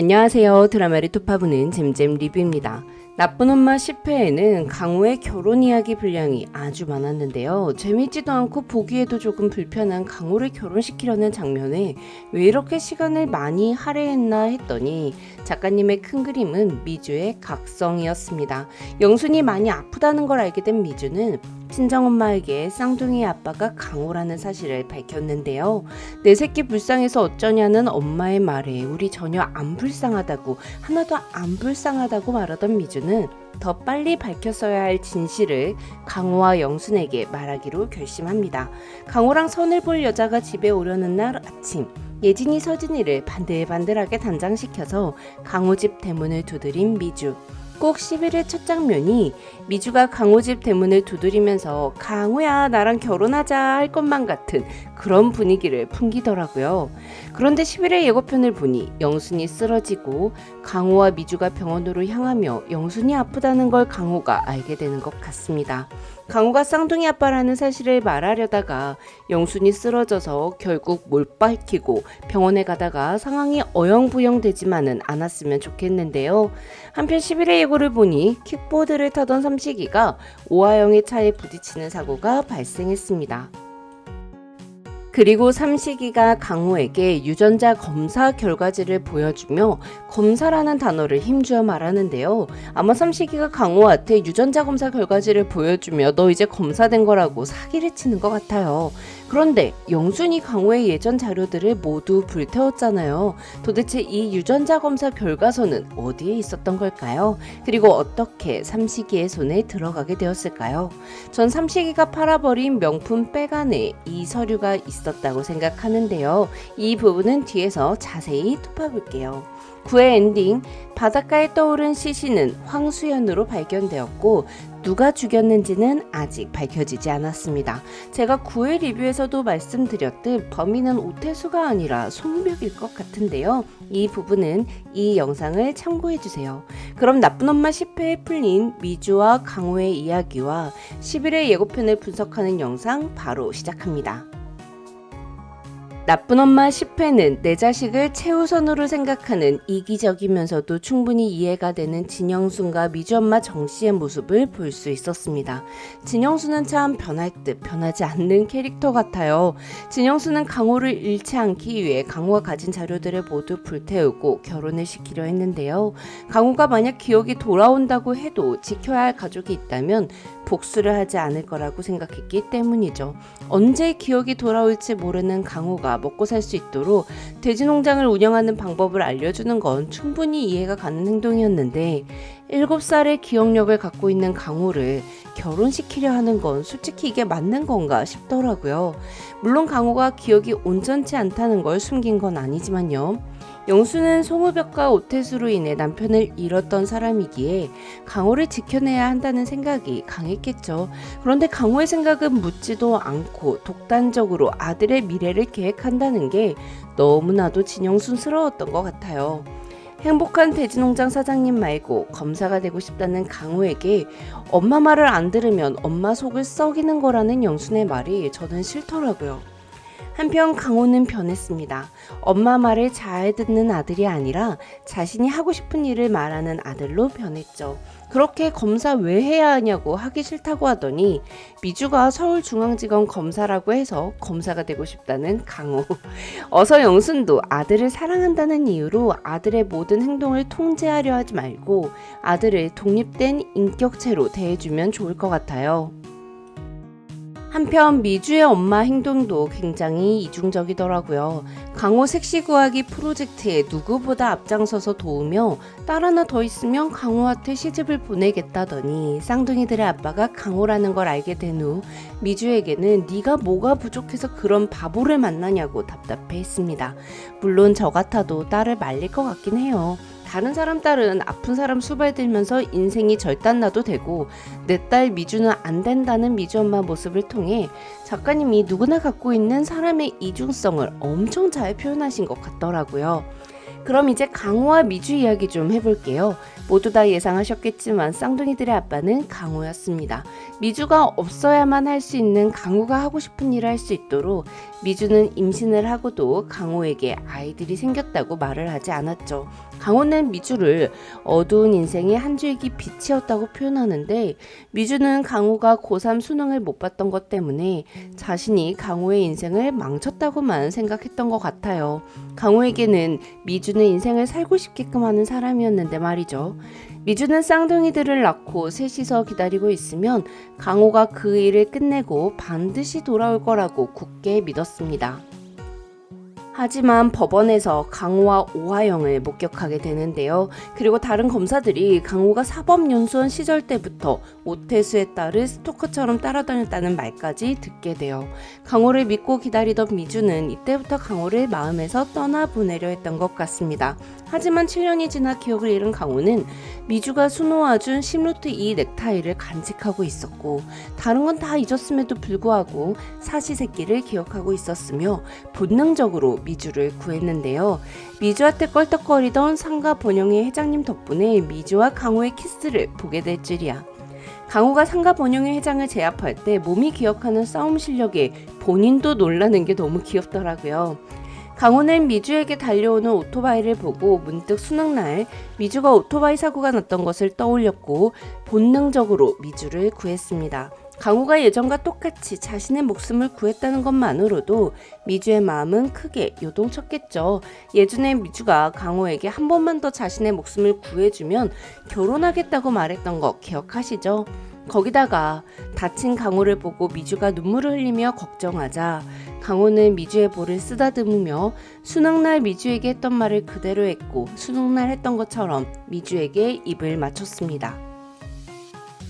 안녕하세요. 드라마를 토파보는 잼잼 리뷰입니다. 나쁜 엄마 10회에는 강호의 결혼 이야기 분량이 아주 많았는데요. 재밌지도 않고 보기에도 조금 불편한 강호를 결혼시키려는 장면에 왜 이렇게 시간을 많이 할애했나 했더니 작가님의 큰 그림은 미주의 각성이었습니다. 영순이 많이 아프다는 걸 알게 된 미주는 친정엄마에게 쌍둥이 아빠가 강호라는 사실을 밝혔는데요. 내 새끼 불쌍해서 어쩌냐는 엄마의 말에 우리 전혀 안 불쌍하다고 하나도 안 불쌍하다고 말하던 미주는 더 빨리 밝혔어야 할 진실을 강호와 영순에게 말하기로 결심합니다. 강호랑 선을 볼 여자가 집에 오려는 날 아침 예진이 서진이를 반들반들하게 단장시켜서 강호 집 대문을 두드린 미주. 꼭 11회 첫 장면이 미주가 강호 집 대문을 두드리면서 강호야 나랑 결혼하자 할 것만 같은 그런 분위기를 풍기더라고요. 그런데 11회 예고편을 보니 영순이 쓰러지고 강호와 미주가 병원으로 향하며 영순이 아프다는 걸 강호가 알게 되는 것 같습니다. 강호가 쌍둥이 아빠라는 사실을 말하려다가 영순이 쓰러져서 결국 못 밝히고 병원에 가다가 상황이 어영부영 되지만은 않았으면 좋겠는데요. 한편 11회 예고를 보니 킥보드를 타던 삼식이가 오하영의 차에 부딪히는 사고가 발생했습니다. 그리고 삼식이가 강호에게 유전자 검사 결과지를 보여주며 검사라는 단어를 힘주어 말하는데요. 아마 삼식이가 강호한테 유전자 검사 결과지를 보여주며 너 이제 검사된 거라고 사기를 치는 것 같아요. 그런데 영순이 강호의 예전 자료들을 모두 불태웠잖아요. 도대체 이 유전자 검사 결과서는 어디에 있었던 걸까요? 그리고 어떻게 삼식이의 손에 들어가게 되었을까요? 전 삼식이가 팔아버린 명품 백 안에 이 서류가 있었다고 생각하는데요. 이 부분은 뒤에서 자세히 톱어볼게요. 9회 엔딩 바닷가에 떠오른 시신은 황수연으로 발견되었고 누가 죽였는지는 아직 밝혀지지 않았습니다. 제가 9회 리뷰에서도 말씀드렸듯 범인은 오태수가 아니라 송벽일 것 같은데요. 이 부분은 이 영상을 참고해 주세요. 그럼 나쁜 엄마 10회에 풀린 미주와 강호의 이야기와 11회 예고편을 분석하는 영상 바로 시작합니다. 나쁜 엄마 10회는 내 자식을 최우선으로 생각하는 이기적이면서도 충분히 이해가 되는 진영순과 미주 엄마 정씨의 모습을 볼 수 있었습니다. 진영수는 참 변할 듯 변하지 않는 캐릭터 같아요. 진영수는 강호를 잃지 않기 위해 강호가 가진 자료들을 모두 불태우고 결혼을 시키려 했는데요. 강호가 만약 기억이 돌아온다고 해도 지켜야 할 가족이 있다면 복수를 하지 않을 거라고 생각했기 때문이죠. 언제 기억이 돌아올지 모르는 강호가 먹고 살 수 있도록 돼지 농장을 운영하는 방법을 알려주는 건 충분히 이해가 가는 행동이었는데 7살의 기억력을 갖고 있는 강호를 결혼시키려 하는 건 솔직히 이게 맞는 건가 싶더라고요. 물론 강호가 기억이 온전치 않다는 걸 숨긴 건 아니지만요. 영수는 송우벽과 오태수로 인해 남편을 잃었던 사람이기에 강호를 지켜내야 한다는 생각이 강했겠죠. 그런데 강호의 생각은 묻지도 않고 독단적으로 아들의 미래를 계획한다는 게 너무나도 진영순스러웠던 것 같아요. 행복한 돼지농장 사장님 말고 검사가 되고 싶다는 강호에게 엄마 말을 안 들으면 엄마 속을 썩이는 거라는 영순의 말이 저는 싫더라고요. 한편 강호는 변했습니다. 엄마 말을 잘 듣는 아들이 아니라 자신이 하고 싶은 일을 말하는 아들로 변했죠. 그렇게 검사 왜 해야 하냐고 하기 싫다고 하더니 미주가 서울중앙지검 검사라고 해서 검사가 되고 싶다는 강호. 어서 영순도 아들을 사랑한다는 이유로 아들의 모든 행동을 통제하려 하지 말고 아들을 독립된 인격체로 대해주면 좋을 것 같아요. 한편 미주의 엄마 행동도 굉장히 이중적이더라고요. 강호 섹시 구하기 프로젝트에 누구보다 앞장서서 도우며 딸 하나 더 있으면 강호한테 시집을 보내겠다더니 쌍둥이들의 아빠가 강호라는 걸 알게 된 후 미주에게는 네가 뭐가 부족해서 그런 바보를 만나냐고 답답해했습니다. 물론 저 같아도 딸을 말릴 것 같긴 해요. 다른 사람 딸은 아픈 사람 수발들면서 인생이 절단나도 되고 내 딸 미주는 안 된다는 미주 엄마 모습을 통해 작가님이 누구나 갖고 있는 사람의 이중성을 엄청 잘 표현하신 것 같더라고요. 그럼 이제 강호와 미주 이야기 좀 해볼게요. 모두 다 예상하셨겠지만 쌍둥이들의 아빠는 강호였습니다. 미주가 없어야만 할 수 있는 강호가 하고 싶은 일을 할 수 있도록 미주는 임신을 하고도 강호에게 아이들이 생겼다고 말을 하지 않았죠. 강호는 미주를 어두운 인생의 한 줄기 빛이었다고 표현하는데 미주는 강호가 고3 수능을 못 봤던 것 때문에 자신이 강호의 인생을 망쳤다고만 생각했던 것 같아요. 강호에게는 미주는 인생을 살고 싶게끔 하는 사람이었는데 말이죠. 미주는 쌍둥이들을 낳고 셋이서 기다리고 있으면 강호가 그 일을 끝내고 반드시 돌아올 거라고 굳게 믿었습니다. 하지만 법원에서 강호와 오하영을 목격하게 되는데요. 그리고 다른 검사들이 강호가 사법연수원 시절 때부터 오태수의 딸을 스토커처럼 따라다녔다는 말까지 듣게 돼요. 강호를 믿고 기다리던 미주는 이때부터 강호를 마음에서 떠나보내려 했던 것 같습니다. 하지만 7년이 지나 기억을 잃은 강호는 미주가 수놓아준 심루트 2 넥타이를 간직하고 있었고 다른 건 다 잊었음에도 불구하고 사시세끼를 기억하고 있었으며 본능적으로 미주를 구했는데요. 미주한테 껄떡거리던 상가 번영의 회장님 덕분에 미주와 강호의 키스를 보게 될 줄이야. 강호가 상가 번영의 회장을 제압할 때 몸이 기억하는 싸움 실력에 본인도 놀라는 게 너무 귀엽더라고요. 강호는 미주에게 달려오는 오토바이를 보고 문득 수능날 미주가 오토바이 사고가 났던 것을 떠올렸고 본능적으로 미주를 구했습니다. 강호가 예전과 똑같이 자신의 목숨을 구했다는 것만으로도 미주의 마음은 크게 요동쳤겠죠. 예전에 미주가 강호에게 한 번만 더 자신의 목숨을 구해주면 결혼하겠다고 말했던 거 기억하시죠? 거기다가 다친 강호를 보고 미주가 눈물을 흘리며 걱정하자 강호는 미주의 볼을 쓰다듬으며 수능날 미주에게 했던 말을 그대로 했고 수능날 했던 것처럼 미주에게 입을 맞췄습니다.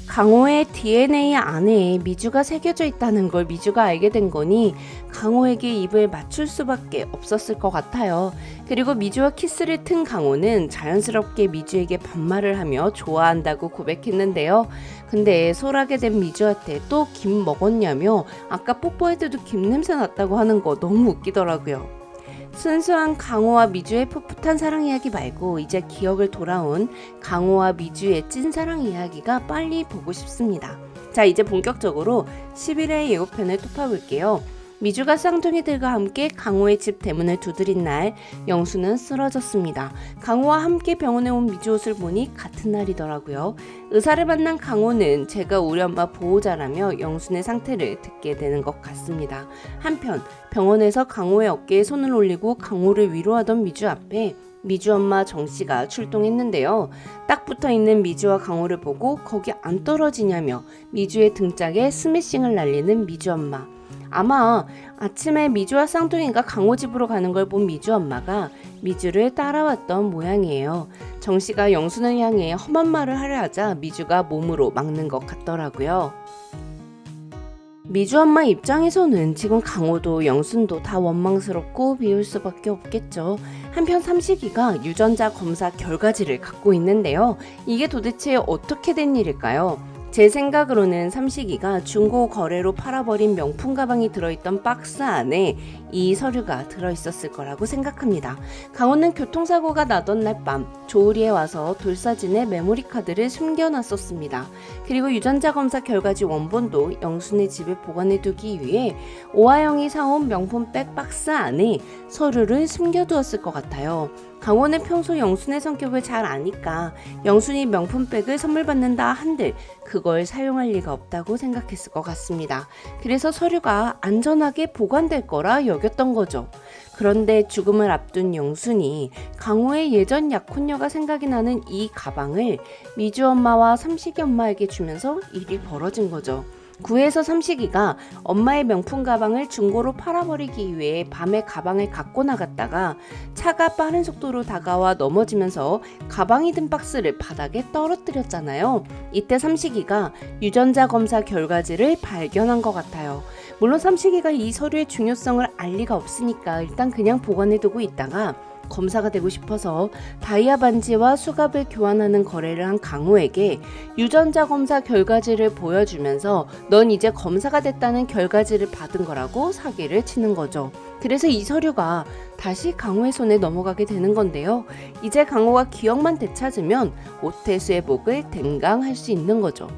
강호의 DNA 안에 미주가 새겨져 있다는 걸 미주가 알게 된 거니 강호에게 입을 맞출 수밖에 없었을 것 같아요. 그리고 미주와 키스를 튼 강호는 자연스럽게 미주에게 반말을 하며 좋아한다고 고백했는데요. 근데 솔하게 된 미주한테 또 김 먹었냐며 아까 뽀뽀할 때도 김 냄새 났다고 하는 거 너무 웃기더라고요. 순수한 강호와 미주의 풋풋한 사랑 이야기 말고 이제 기억을 돌아온 강호와 미주의 찐사랑 이야기가 빨리 보고 싶습니다. 자, 이제 본격적으로 11회 예고편을 톱파볼게요. 미주가 쌍둥이들과 함께 강호의 집 대문을 두드린 날 영수는 쓰러졌습니다. 강호와 함께 병원에 온 미주 옷을 보니 같은 날이더라고요. 의사를 만난 강호는 제가 우리 엄마 보호자라며 영순의 상태를 듣게 되는 것 같습니다. 한편 병원에서 강호의 어깨에 손을 올리고 강호를 위로하던 미주 앞에 미주 엄마 정 씨가 출동했는데요. 딱 붙어 있는 미주와 강호를 보고 거기 안 떨어지냐며 미주의 등짝에 스매싱을 날리는 미주 엄마. 아마 아침에 미주와 쌍둥이가 강호 집으로 가는 걸 본 미주 엄마가 미주를 따라왔던 모양이에요. 정 씨가 영순을 향해 험한 말을 하려 하자 미주가 몸으로 막는 것 같더라고요. 미주 엄마 입장에서는 지금 강호도 영순도 다 원망스럽고 비울 수밖에 없겠죠. 한편 삼식이가 유전자 검사 결과지를 갖고 있는데요. 이게 도대체 어떻게 된 일일까요? 제 생각으로는 삼식이가 중고 거래로 팔아버린 명품 가방이 들어있던 박스 안에 이 서류가 들어있었을 거라고 생각합니다. 강원은 교통사고가 나던 날 밤 조우리에 와서 돌사진에 메모리 카드를 숨겨놨었습니다. 그리고 유전자 검사 결과지 원본도 영순의 집에 보관해두기 위해 오하영이 사온 명품 백 박스 안에 서류를 숨겨두었을 것 같아요. 강원은 평소 영순의 성격을 잘 아니까 영순이 명품백을 선물 받는다 한들 그걸 사용할 리가 없다고 생각했을 것 같습니다. 그래서 서류가 안전하게 보관될 거라 여겼던 거죠. 그런데 죽음을 앞둔 영순이 강호의 예전 약혼녀가 생각이 나는 이 가방을 미주 엄마와 삼식이 엄마에게 주면서 일이 벌어진 거죠. 구에서 삼식이가 엄마의 명품 가방을 중고로 팔아버리기 위해 밤에 가방을 갖고 나갔다가 차가 빠른 속도로 다가와 넘어지면서 가방이 든 박스를 바닥에 떨어뜨렸잖아요. 이때 삼식이가 유전자 검사 결과지를 발견한 것 같아요. 물론 삼식이가 이 서류의 중요성을 알 리가 없으니까 일단 그냥 보관해두고 있다가 검사가 되고 싶어서 다이아 반지와 수갑을 교환하는 거래를 한 강호에게 유전자 검사 결과지를 보여주면서 넌 이제 검사가 됐다는 결과지를 받은 거라고 사기를 치는 거죠. 그래서 이 서류가 다시 강호의 손에 넘어가게 되는 건데요. 이제 강호가 기억만 되찾으면 오태수의 목을 댕강할 수 있는 거죠.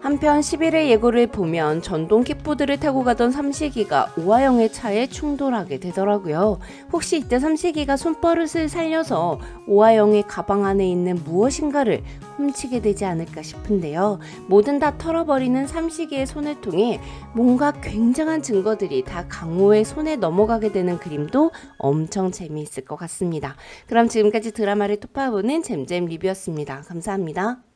한편 11회 예고를 보면 전동 킥보드를 타고 가던 삼식이가 오하영의 차에 충돌하게 되더라고요. 혹시 이때 삼식이가 손버릇을 살려서 오하영의 가방 안에 있는 무엇인가를 훔치게 되지 않을까 싶은데요. 뭐든 다 털어버리는 삼식이의 손을 통해 뭔가 굉장한 증거들이 다 강호의 손에 넘어가게 되는 그림도 엄청 재미있을 것 같습니다. 그럼 지금까지 드라마를 토파보는 잼잼 리뷰였습니다. 감사합니다.